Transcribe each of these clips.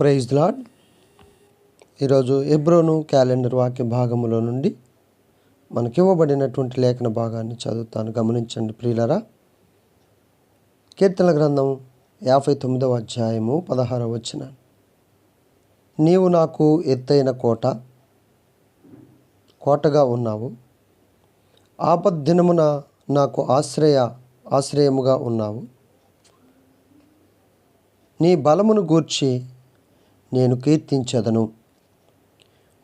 Praise lord ఈరోజు ఎబ్రోను calendar వాక్య భాగములో నుండి మనకివ్వబడినటువంటి లేఖన భాగాన్ని చదువుతాను. గమనించండి ప్రియులరా. కీర్తన గ్రంథం యాభై తొమ్మిదవ అధ్యాయము పదహారవ వచ్చిన నీవు నాకు ఎత్తైన కోట కోటగా ఉన్నావు. ఆపద్దినమున నాకు ఆశ్రయ ఆశ్రయముగా ఉన్నావు. నీ బలమును గూర్చి నేను కీర్తించదను.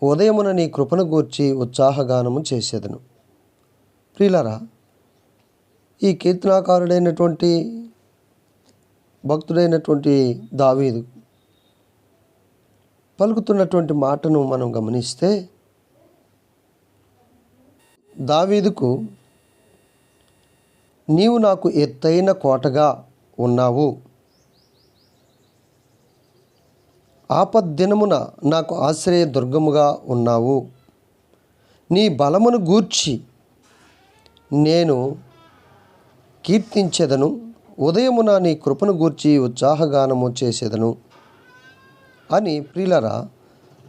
ఉదయమున నీ కృపను గూర్చి ఉత్సాహగానము చేసేదను. ప్రియులరా ఈ కీర్తనాకారుడైనటువంటి భక్తుడైనటువంటి దావీదు పలుకుతున్నటువంటి మాటను మనం గమనిస్తే దావీదుకు నీవు నాకు ఎత్తైన కోటగా ఉన్నావు. ఆపద్దినమున నాకు ఆశ్రయ దుర్గముగా ఉన్నావు. నీ బలమును గూర్చి నేను కీర్తించెదను. ఉదయమున నీ కృపను గూర్చి ఉత్సాహగానము చేసేదను. అని ప్రియులరా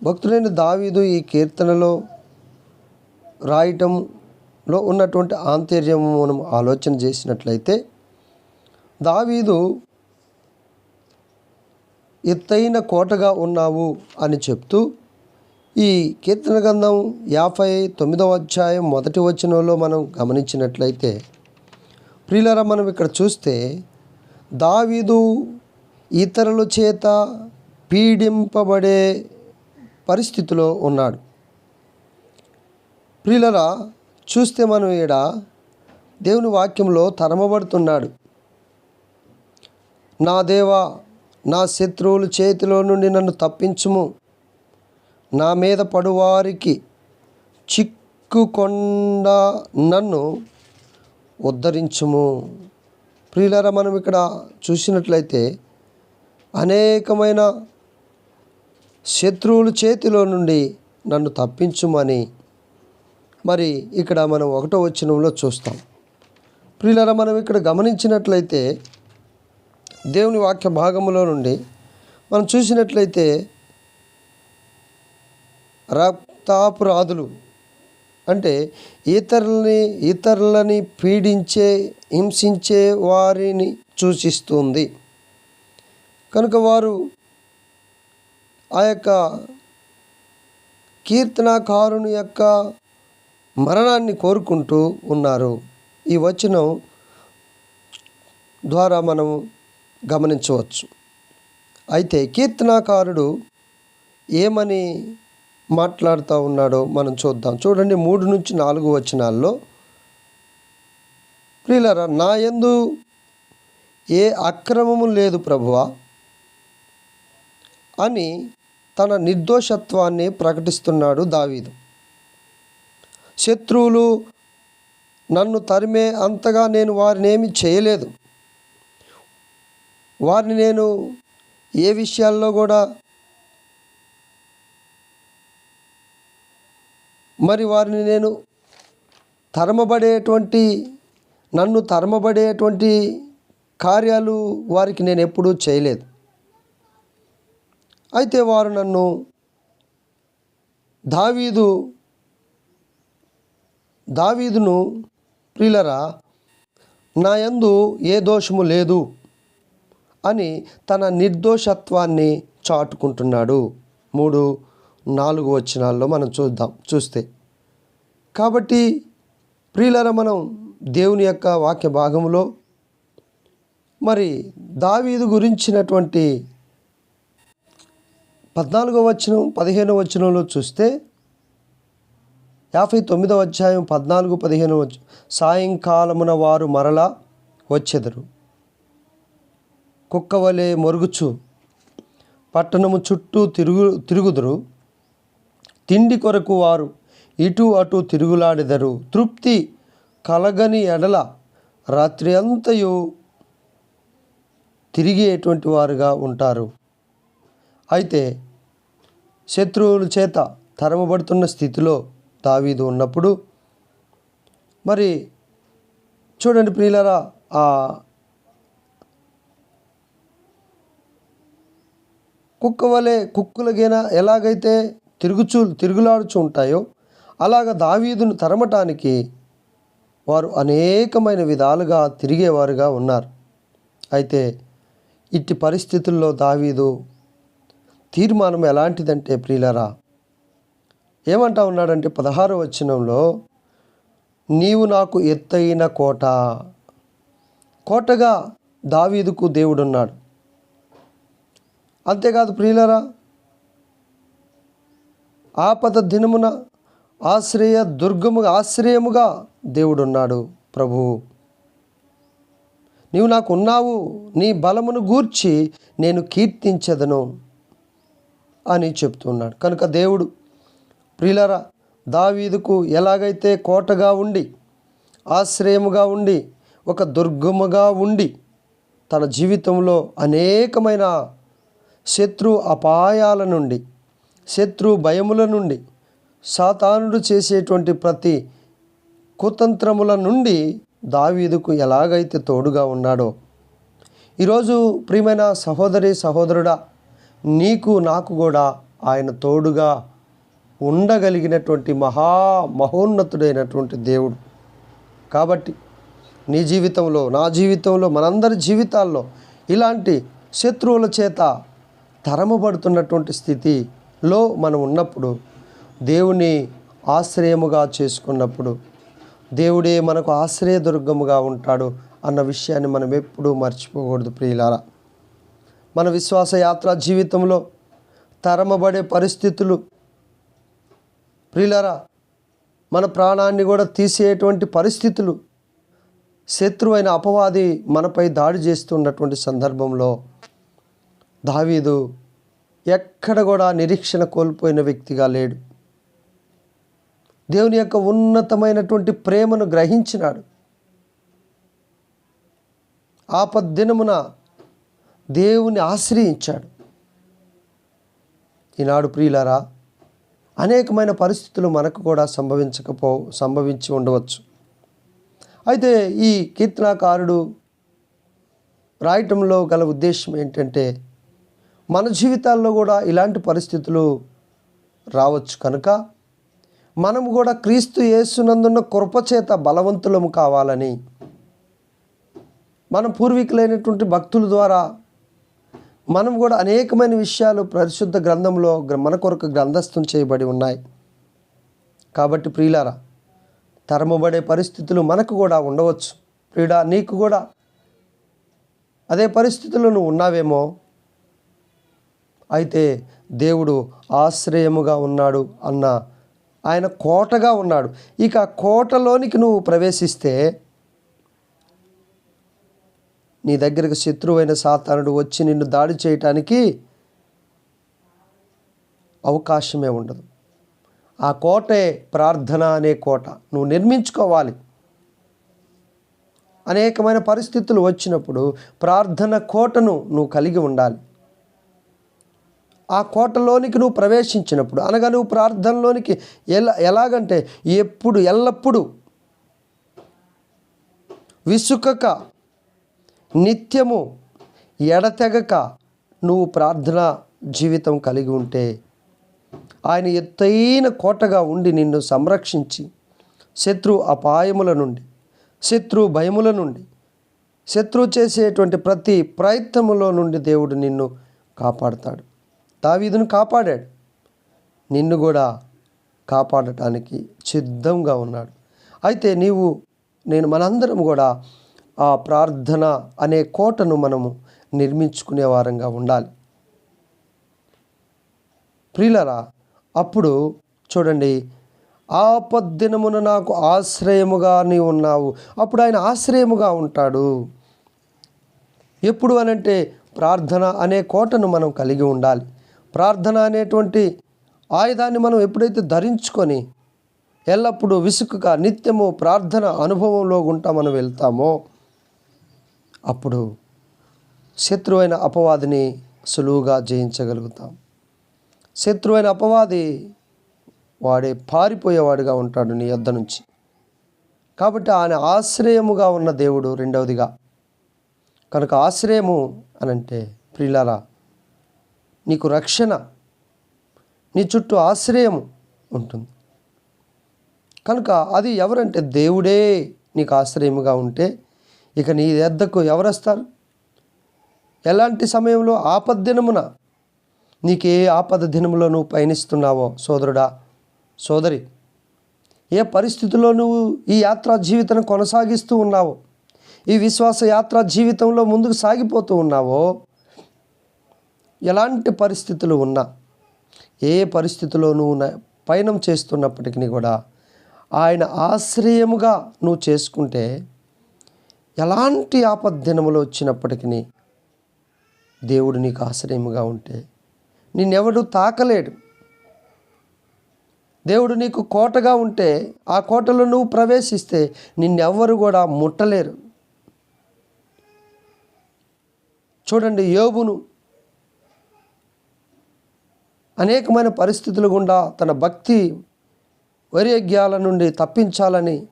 భక్తుడైన దావీదు ఈ కీర్తనలో రాయటంలో ఉన్నటువంటి ఆంతర్యము మనం ఆలోచన చేసినట్లయితే దావీదు ఎత్తైన కోటగా ఉన్నావు అని చెప్తూ ఈ కీర్తన గ్రంథం యాభై తొమ్మిదవ అధ్యాయం మొదటి వచనంలో మనం గమనించినట్లయితే ప్రియులరా మనం ఇక్కడ చూస్తే దావీదు ఇతరుల చేత పీడింపబడే పరిస్థితిలో ఉన్నాడు. ప్రియులరా చూస్తే మనం ఈడ దేవుని వాక్యంలో తరమబడుతున్నాడు. నా దేవా నా శత్రువుల చేతిలో నుండి నన్ను తప్పించుము. నా మీద పడువారికి చిక్కుకొండ నన్ను ఉద్ధరించుము. ప్రియులరా మనం ఇక్కడ చూసినట్లయితే అనేకమైన శత్రువుల చేతిలో నుండి నన్ను తప్పించుమని మరి ఇక్కడ మనం ఒకటో వచ్చినంలో చూస్తాం. ప్రియులరా మనం ఇక్కడ గమనించినట్లయితే దేవుని వాక్య భాగములో నుండి మనం చూసినట్లయితే రక్తాపురాధులు అంటే ఇతరులని ఇతరులని పీడించే హింసించే వారిని సూచిస్తుంది. కనుక వారు ఆ యొక్క కీర్తనాకారుని యొక్క మరణాన్ని కోరుకుంటూ ఉన్నారు. ఈ వచనం ద్వారా మనం గమనించవచ్చు. అయితే కీర్తనాకారుడు ఏమని మాట్లాడుతూ ఉన్నాడో మనం చూద్దాం. చూడండి మూడు నుంచి నాలుగు వచనాల్లో. ప్రియులరా నా యందు ఏ అక్రమము లేదు ప్రభువా అని తన నిర్దోషత్వాన్ని ప్రకటిస్తున్నాడు దావీదు. శత్రువులు నన్ను తరిమే అంతగా నేను వారినేమి చేయలేదు. వారిని నేను ఏ విషయాల్లో కూడా మరి వారిని నేను తరమబడేటువంటి నన్ను తరమబడేటువంటి కార్యాలు వారికి నేను ఎప్పుడూ చేయలేదు. అయితే వారు నన్ను దావీదు దావీదును ప్రిలరా నా యందు ఏ దోషము లేదు. అని తన నిర్దోషత్వాన్ని చాటుకుంటున్నాడు. మూడు నాలుగు వచనాల్లో మనం చూద్దాం చూస్తే. కాబట్టి ప్రియులర మనం దేవుని యొక్క వాక్య భాగంలో మరి దావీదు గురించినటువంటి పద్నాలుగో వచనం పదిహేనో వచనంలో చూస్తే యాభై తొమ్మిదవ అధ్యాయం పద్నాలుగు పదిహేను వచ్చ సాయంకాలమున వారు మరలా వచ్చెదరు. కుక్క వలె మొరుగుచు. పట్టణము చుట్టూ తిరుగు తిరుగుదురు. తిండి కొరకు వారు ఇటు అటు తిరుగులాడెదరు. తృప్తి కలగని ఎడల రాత్రి అంతయు తిరిగేటువంటి వారుగా ఉంటారు. అయితే శత్రువుల చేత తరమబడుతున్న స్థితిలో దావీదు ఉన్నప్పుడు మరి చూడండి ప్రియులరా ఆ కుక్క వలె కుక్కలగైనా ఎలాగైతే తిరుగుచూ తిరుగులాడుచు ఉంటాయో అలాగ దావీదును తరమటానికి వారు అనేకమైన విధాలుగా తిరిగేవారుగా ఉన్నారు. అయితే ఇట్టి పరిస్థితుల్లో దావీదు తీర్మానం ఎలాంటిదంటే ప్రియులరా ఏమంటా ఉన్నాడంటే పదహారో వచనంలో నీవు నాకు ఎత్తైన కోట కోటగా దావీదుకు దేవుడున్నాడు. అంతేకాదు ప్రియులరా ఆపద దినమున ఆశ్రయ దుర్గముగా ఆశ్రయముగా దేవుడున్నాడు ప్రభువు నీవు నాకు ఉన్నావు నీ బలమును గూర్చి నేను కీర్తించదను అని చెప్తున్నాడు. కనుక దేవుడు ప్రియులరా దావీదుకు ఎలాగైతే కోటగా ఉండి ఆశ్రయముగా ఉండి ఒక దుర్గముగా ఉండి తన జీవితంలో అనేకమైన శత్రు అపాయాల నుండి శత్రు భయముల నుండి సాతానుడు చేసేటువంటి ప్రతి కుతంత్రముల నుండి దావీదుకు ఎలాగైతే తోడుగా ఉన్నాడో. ఈరోజు ప్రియమైన సహోదరి సహోదరుడా నీకు నాకు కూడా ఆయన తోడుగా ఉండగలిగినటువంటి మహా మహోన్నతుడైనటువంటి దేవుడు. కాబట్టి నీ జీవితంలో నా జీవితంలో మనందరి జీవితాల్లో ఇలాంటి శత్రువుల చేత తరమబడుతున్నటువంటి స్థితిలో మనం ఉన్నప్పుడు దేవుని ఆశ్రయముగా చేసుకున్నప్పుడు దేవుడే మనకు ఆశ్రయదుర్గముగా ఉంటాడు అన్న విషయాన్ని మనం ఎప్పుడూ మర్చిపోకూడదు ప్రియులారా. మన విశ్వాస యాత్ర జీవితంలో తరమబడే పరిస్థితులు ప్రియులారా మన ప్రాణాన్ని కూడా తీసేటువంటి పరిస్థితులు శత్రువైన అపవాది మనపై దాడి చేస్తున్నటువంటి సందర్భంలో దావీదు ఎక్కడ కూడా నిరీక్షణ కోల్పోయిన వ్యక్తిగా లేడు. దేవుని యొక్క ఉన్నతమైనటువంటి ప్రేమను గ్రహించినాడు. ఆపద్దినమున దేవుని ఆశ్రయించాడు. ఈనాడు ప్రియులారా అనేకమైన పరిస్థితులు మనకు కూడా సంభవించకపో సంభవించి ఉండవచ్చు. అయితే ఈ కీర్తనాకారుడు రాయటంలో గల ఉద్దేశం ఏంటంటే మన జీవితాల్లో కూడా ఇలాంటి పరిస్థితులు రావచ్చు కనుక మనం కూడా క్రీస్తు యేసునందున్న కృపచేత బలవంతులము కావాలని మన పూర్వీకులైనటువంటి భక్తుల ద్వారా మనం కూడా అనేకమైన విషయాలు పరిశుద్ధ గ్రంథంలో మన కొరకు గ్రంథస్థం చేయబడి ఉన్నాయి. కాబట్టి ప్రియులారా తరమబడే పరిస్థితులు మనకు కూడా ఉండవచ్చు. ప్రియుడా నీకు కూడా అదే పరిస్థితులను నువ్వు ఉన్నావేమో అయితే దేవుడు ఆశ్రయముగా ఉన్నాడు అన్న ఆయన కోటగా ఉన్నాడు. ఇక ఆ కోటలోనికి నువ్వు ప్రవేశిస్తే నీ దగ్గరకు శత్రువైన సాతానుడు వచ్చి నిన్ను దాడి చేయటానికి అవకాశమే ఉండదు. ఆ కోటే ప్రార్థన అనే కోట. నువ్వు నిర్మించుకోవాలి. అనేకమైన పరిస్థితులు వచ్చినప్పుడు ప్రార్థన కోటను నువ్వు కలిగి ఉండాలి. ఆ కోటలోనికి నువ్వు ప్రవేశించినప్పుడు అనగా నువ్వు ప్రార్థనలోనికి ఎలా ఎలాగంటే ఎప్పుడు ఎల్లప్పుడూ విసుకక నిత్యము ఎడతెగక నువ్వు ప్రార్థన జీవితం కలిగి ఉంటే ఆయన ఎత్తైన కోటగా ఉండి నిన్ను సంరక్షించి శత్రు అపాయముల నుండి శత్రు భయముల నుండి శత్రువు చేసేటువంటి ప్రతి ప్రయత్నములో నుండి దేవుడు నిన్ను కాపాడుతాడు. దావీదును కాపాడాడు. నిన్ను కూడా కాపాడటానికి సిద్ధంగా ఉన్నాడు. అయితే నీవు నేను మనందరం కూడా ఆ ప్రార్థన అనే కోటను మనము నిర్మించుకునే వారంగా ఉండాలి. ప్రియులరా అప్పుడు చూడండి ఆపద్దినమున నాకు ఆశ్రయముగా నీ ఉన్నావు. అప్పుడు ఆయన ఆశ్రయముగా ఉంటాడు. ఎప్పుడు అనంటే ప్రార్థన అనే కోటను మనం కలిగి ఉండాలి. ప్రార్థన అనేటువంటి ఆయుధాన్ని మనం ఎప్పుడైతే ధరించుకొని ఎల్లప్పుడూ విసుకుగా నిత్యము ప్రార్థన అనుభవంలో గుంటా మనం వెళ్తామో అప్పుడు శత్రువైన అపవాదిని సులువుగా జయించగలుగుతాం. శత్రువైన అపవాది వాడే పారిపోయేవాడుగా ఉంటాడు నీ యొద్ద నుంచి. కాబట్టి ఆయన ఆశ్రయముగా ఉన్న దేవుడు రెండవదిగా. కనుక ఆశ్రయము అనంటే ప్రిలారా నీకు రక్షణ నీ చుట్టూ ఆశ్రయం ఉంటుంది. కనుక అది ఎవరంటే దేవుడే నీకు ఆశ్రయముగా ఉంటే ఇక నీ ఎద్దకు ఎవరు వస్తారు ఎలాంటి సమయంలో ఆపద దినమున నీకే ఆపద దినములో నువ్వు పయనిస్తున్నావో సోదరుడా సోదరి? ఏ పరిస్థితిలో నువ్వు ఈ యాత్రా జీవితం కొనసాగిస్తూ ఉన్నావో ఈ విశ్వాస యాత్రా జీవితంలో ముందుకు సాగిపోతూ ఉన్నావో ఎలాంటి పరిస్థితులు ఉన్నా ఏ పరిస్థితిలో నువ్వు పయనం చేస్తున్నప్పటికీ కూడా ఆయన ఆశ్రయముగా నువ్వు చేసుకుంటే ఎలాంటి ఆపద్దినములు వచ్చినప్పటికీ దేవుడు నీకు ఆశ్రయముగా ఉంటే నిన్నెవడు తాకలేడు. దేవుడు నీకు కోటగా ఉంటే ఆ కోటలో నువ్వు ప్రవేశిస్తే నిన్నెవ్వరు కూడా ముట్టలేరు. చూడండి యోబును అనేకమైన పరిస్థితులు గుండా తన భక్తి వైరాగ్యాల నుండి తప్పించాలని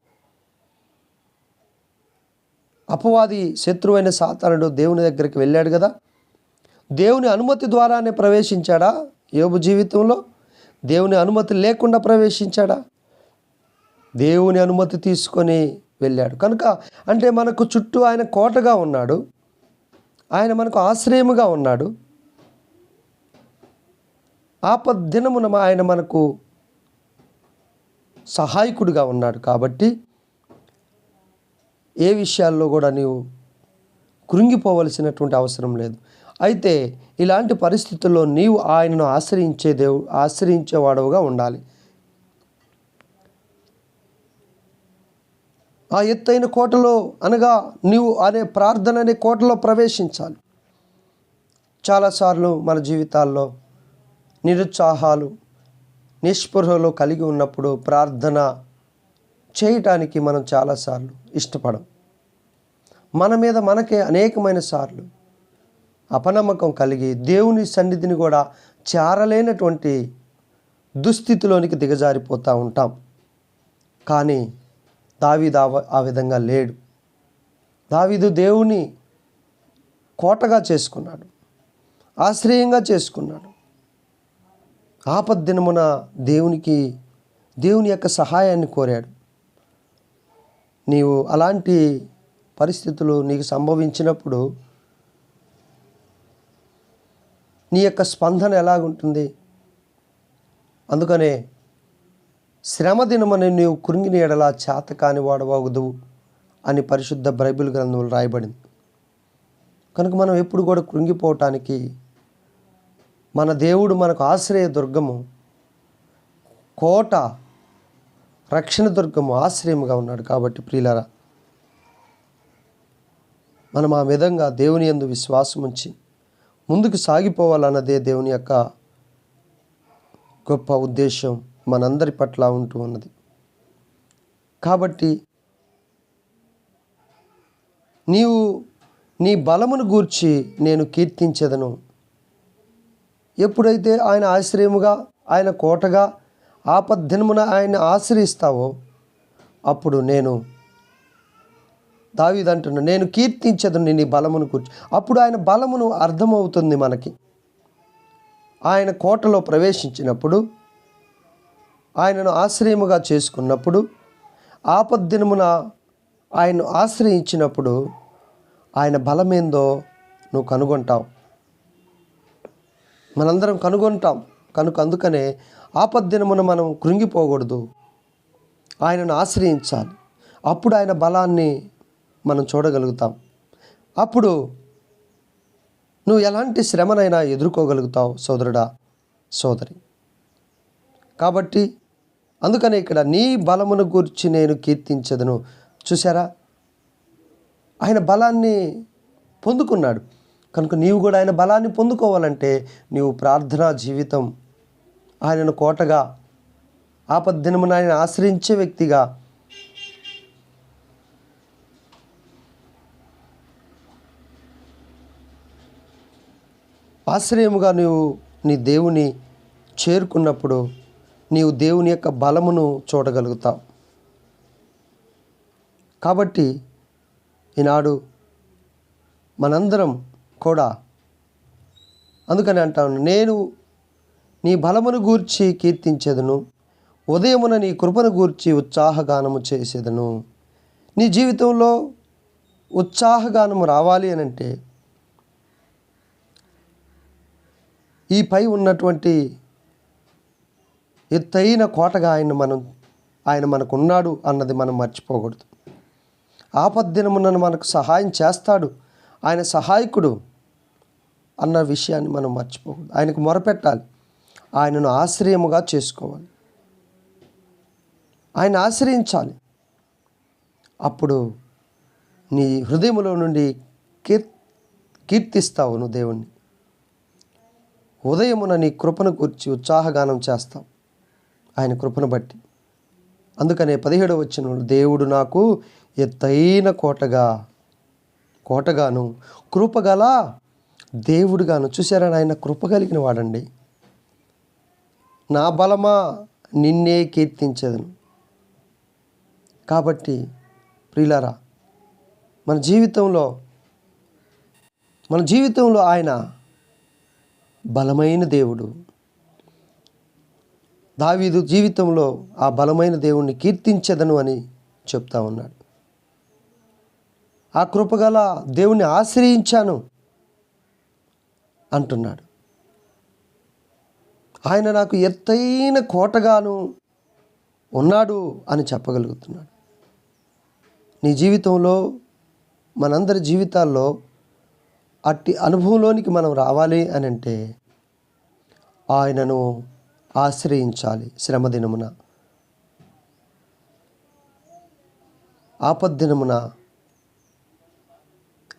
అపవాది శత్రువైన సాతానుడు దేవుని దగ్గరికి వెళ్ళాడు కదా. దేవుని అనుమతి ద్వారానే ప్రవేశించాడా యోబు జీవితంలో? దేవుని అనుమతి లేకుండా ప్రవేశించాడా? దేవుని అనుమతి తీసుకొని వెళ్ళాడు. కనుక అంటే మనకు చుట్టూ ఆయన కోటగా ఉన్నాడు. ఆయన మనకు ఆశ్రయముగా ఉన్నాడు. ఆపద్దినమున ఆయన మనకు సహాయకుడిగా ఉన్నాడు కాబట్టి ఏ విషయాల్లో కూడా నీవు కృంగిపోవలసినటువంటి అవసరం లేదు. అయితే ఇలాంటి పరిస్థితుల్లో నీవు ఆయనను ఆశ్రయించే దేవు ఆశ్రయించేవాడవుగా ఉండాలి. ఆ ఎత్తైన కోటలో అనగా నీవు అనే ప్రార్థన అనే కోటలో ప్రవేశించాలి. చాలాసార్లు మన జీవితాల్లో నిరుత్సాహాలు నిస్పృహలు కలిగి ఉన్నప్పుడు ప్రార్థన చేయటానికి మనం చాలాసార్లు ఇష్టపడం. మన మీద మనకే అనేకమైన సార్లు అపనమ్మకం కలిగి దేవుని సన్నిధిని కూడా చేరలేనటువంటి దుస్థితిలోనికి దిగజారిపోతూ ఉంటాం. కానీ దావీదు ఆ ఆ విధంగా లేడు. దావీదు దేవుని కోటగా చేసుకున్నాడు. ఆశ్రయంగా చేసుకున్నాడు. ఆపద్దినమున దేవునికి దేవుని యొక్క సహాయాన్ని కోరాడు. నీవు అలాంటి పరిస్థితులు నీకు సంభవించినప్పుడు నీ యొక్క స్పందన ఎలాగుంటుంది? అందుకనే శ్రమ దినమని నీవు కృంగిని ఎడలా చేత కాని వాడవగదు అని పరిశుద్ధ బైబిల్ గ్రంథంలో రాయబడింది. కనుక మనం ఎప్పుడు కూడా కృంగిపోవటానికి మన దేవుడు మనకు ఆశ్రయ దుర్గము కోట రక్షణ దుర్గము ఆశ్రయముగా ఉన్నాడు కాబట్టి ప్రియులరా మనం ఆ విధంగా దేవుని యందు విశ్వాసం ఉంచి ముందుకు సాగిపోవాలన్నదే దేవుని యొక్క గొప్ప ఉద్దేశం మనందరి పట్ల ఉంటూ ఉన్నది. కాబట్టి నీవు నీ బలమును గూర్చి నేను కీర్తించేదను. ఎప్పుడైతే ఆయన ఆశ్రయముగా ఆయన కోటగా ఆపద్దినమున ఆయన ఆశ్రయిస్తావో అప్పుడు నేను దావిదంటున్నా నేను కీర్తించదు నీ బలమును కూర్చు అప్పుడు ఆయన బలమును అర్థమవుతుంది మనకి. ఆయన కోటలో ప్రవేశించినప్పుడు ఆయనను ఆశ్రయముగా చేసుకున్నప్పుడు ఆపద్దినమున ఆయన్ను ఆశ్రయించినప్పుడు ఆయన బలమేందో నువ్వు కనుగొంటావు. మనందరం కనుగొంటాం. కనుక అందుకనే ఆపద్దినమున మనం కృంగిపోకూడదు. ఆయనను ఆశ్రయించాలి. అప్పుడు ఆయన బలాన్ని మనం చూడగలుగుతాం. అప్పుడు నువ్వు ఎలాంటి శ్రమనైనా ఎదుర్కోగలుగుతావు సోదరుడా సోదరి. కాబట్టి అందుకనే ఇక్కడ నీ బలమును గురించి నేను కీర్తించదను. చూసారా ఆయన బలాన్ని పొందుకున్నాడు. కనుక నీవు కూడా ఆయన బలాన్ని పొందుకోవాలంటే నీవు ప్రార్థనా జీవితం ఆయనను కోటగా ఆపద్దినమున ఆయన ఆశ్రయించే వ్యక్తిగా ఆశ్రయముగా నీవు నీ దేవుని చేరుకున్నప్పుడు నీవు దేవుని యొక్క బలమును చూడగలుగుతావు. కాబట్టి ఈనాడు మనందరం కూడా. అందుకని అంటాను నేను నీ బలమును గూర్చి కీర్తించేదను ఉదయమున నీ కృపను గూర్చి ఉత్సాహగానము చేసేదను. నీ జీవితంలో ఉత్సాహగానము రావాలి అని అంటే ఈ పై ఉన్నటువంటి ఎత్తైన కోటగా ఆయన మనం ఆయన మనకు ఉన్నాడు అన్నది మనం మర్చిపోకూడదు. ఆపద్దినమున మనకు సహాయం చేస్తాడు. ఆయన సహాయకుడు. అన్న విషయాన్ని మనం మర్చిపోకూడదు. ఆయనకు మొరపెట్టాలి. ఆయనను ఆశ్రయముగా చేసుకోవాలి. ఆయన ఆశ్రయించాలి. అప్పుడు నీ హృదయములో నుండి కీర్ కీర్తిస్తావు నువ్వు దేవుణ్ణి. ఉదయమున నీ కృపను కూర్చి ఉత్సాహగానం చేస్తావు. ఆయన కృపను బట్టి. అందుకనే పదిహేడవ వచ్చిన దేవుడు నాకు ఎత్తైన కోటగా కోటగాను కృపగల దేవుడుగాను చూసారా ఆయన కృప కలిగిన వాడండి. నా బలమా నిన్నే కీర్తించదను. కాబట్టి ప్రియులారా మన జీవితంలో మన జీవితంలో ఆయన బలమైన దేవుడు. దావీదు జీవితంలో ఆ బలమైన దేవుణ్ణి కీర్తించదను అని చెప్తా ఉన్నాడు. ఆ కృపగల దేవుణ్ణి ఆశ్రయించాను. అంటున్నాడు. ఆయన నాకు ఎత్తైన కోటగాను ఉన్నాడు అని చెప్పగలుగుతున్నాడు. నీ జీవితంలో మనందరి జీవితాల్లో అట్టి అనుభవంలోనికి మనం రావాలి అని అంటే ఆయనను ఆశ్రయించాలి శ్రమదినమున. ఆపద్దినమున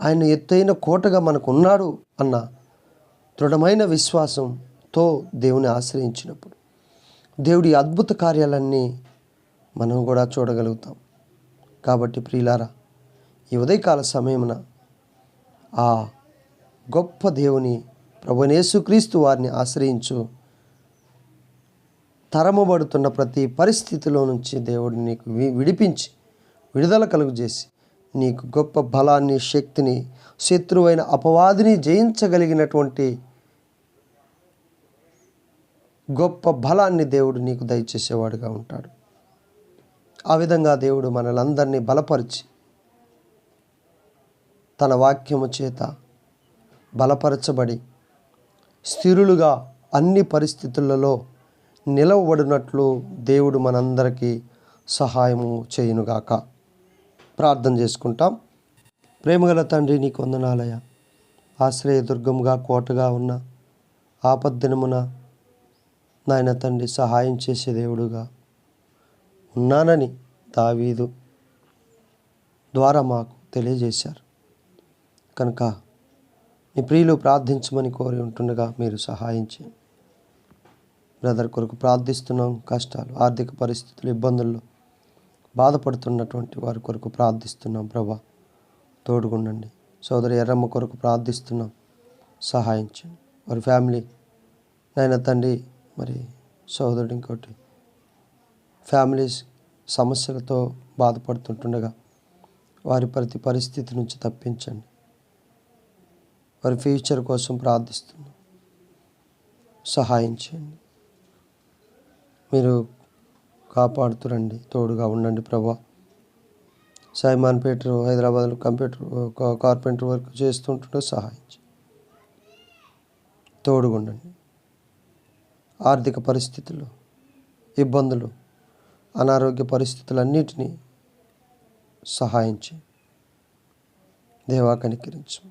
ఆయన ఎత్తైన కోటగా మనకు ఉన్నాడు అన్న దృఢమైన విశ్వాసంతో దేవుని ఆశ్రయించినప్పుడు దేవుడి అద్భుత కార్యాలన్నీ మనం కూడా చూడగలుగుతాం. కాబట్టి ప్రియులారా ఈ ఉదయకాల సమయమున ఆ గొప్ప దేవుని ప్రభునేసుక్రీస్తు వారిని ఆశ్రయించు తరమబడుతున్న ప్రతి పరిస్థితిలో నుంచి దేవుడు నీకు విడిపించి విడుదల కలుగజేసి నీకు గొప్ప బలాన్ని శక్తిని శత్రువైన అపవాదిని జయించగలిగినటువంటి గొప్ప బలాన్ని దేవుడు నీకు దయచేసేవాడుగా ఉంటాడు. ఆ విధంగా దేవుడు మనలందరినీ బలపరిచి తన వాక్యము చేత బలపరచబడి స్థిరులుగా అన్ని పరిస్థితులలో నిలవబడినట్లు దేవుడు మనందరికీ సహాయము చేయునుగాక. ప్రార్థన చేసుకుంటాం. ప్రేమగల తండ్రి నీకు వందనాలయ ఆశ్రయదుర్గముగా కోటగా ఉన్న ఆపద్దినమున నాయన తండ్రి సహాయం చేసే దేవుడుగా ఉన్నానని దావీదు ద్వారా మాకు తెలియజేశారు. కనుక మీ ప్రియులు ప్రార్థించమని కోరి ఉంటుండగా మీరు సహాయం చేయండి. బ్రదర్ కొరకు ప్రార్థిస్తున్నాం. కష్టాలు ఆర్థిక పరిస్థితులు ఇబ్బందుల్లో బాధపడుతున్నటువంటి వారి కొరకు ప్రార్థిస్తున్నాం ప్రభా. తోడుగుండండి. సోదరి ఎర్రమ్మ కొరకు ప్రార్థిస్తున్నాం. సహాయించండి వారి ఫ్యామిలీ నాయన తండ్రి మరి సోదరుడు ఇంకోటి ఫ్యామిలీస్ సమస్యలతో బాధపడుతుంటుండగా వారి ప్రతి పరిస్థితి నుంచి తప్పించండి. వారి ఫ్యూచర్ కోసం ప్రార్థిస్తున్నాం. సహాయం చేయండి. మీరు కాపాడుతురండి తోడుగా ఉండండి ప్రభా. సైమాన్ పీటర్ హైదరాబాద్లో కంప్యూటర్ కార్పెంటర్ వర్క్ చేస్తుంటుంటే సహాయించి. తోడుగుండండి. తోడుగా ఉండండి ఆర్థిక పరిస్థితులు ఇబ్బందులు అనారోగ్య పరిస్థితులన్నిటినీ సహాయించి. దేవా కనికరించు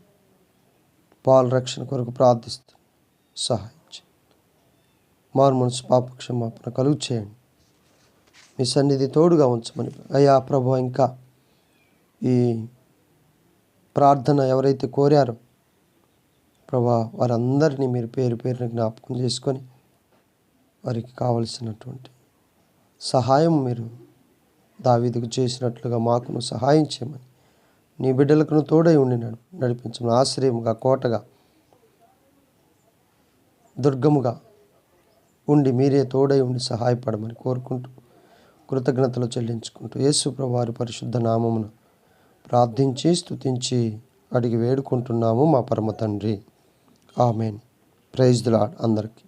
పాల రక్షణ కొరకు ప్రార్థిస్తూ సహాయించి. మారు మనసు పాపక్షమాపణ కలుగు చేయండి. మీ సన్నిధి తోడుగా ఉంచమని అయ్యా ప్రభు ఇంకా ఈ ప్రార్థన ఎవరైతే కోరారో ప్రభా వారందరినీ మీరు పేరు పేరున జ్ఞాపకం చేసుకొని వారికి కావలసినటువంటి సహాయం మీరు దావీదుకు చేసినట్లుగా మాకును సహాయం చేయమని నీ బిడ్డలకు తోడై ఉండి నడిపించమని ఆశ్రయముగా కోటగా దుర్గముగా ఉండి మీరే తోడై ఉండి సహాయపడమని కోరుకుంటూ కృతజ్ఞతలు చెల్లించుకుంటూ యేసు వారి పరిశుద్ధ నామమును ప్రార్థించి స్తుతించి అడిగి వేడుకుంటున్నాము మా పరమ తండ్రి. ఆమెన్. ప్రైజ్ దిలాడ్ అందరికీ.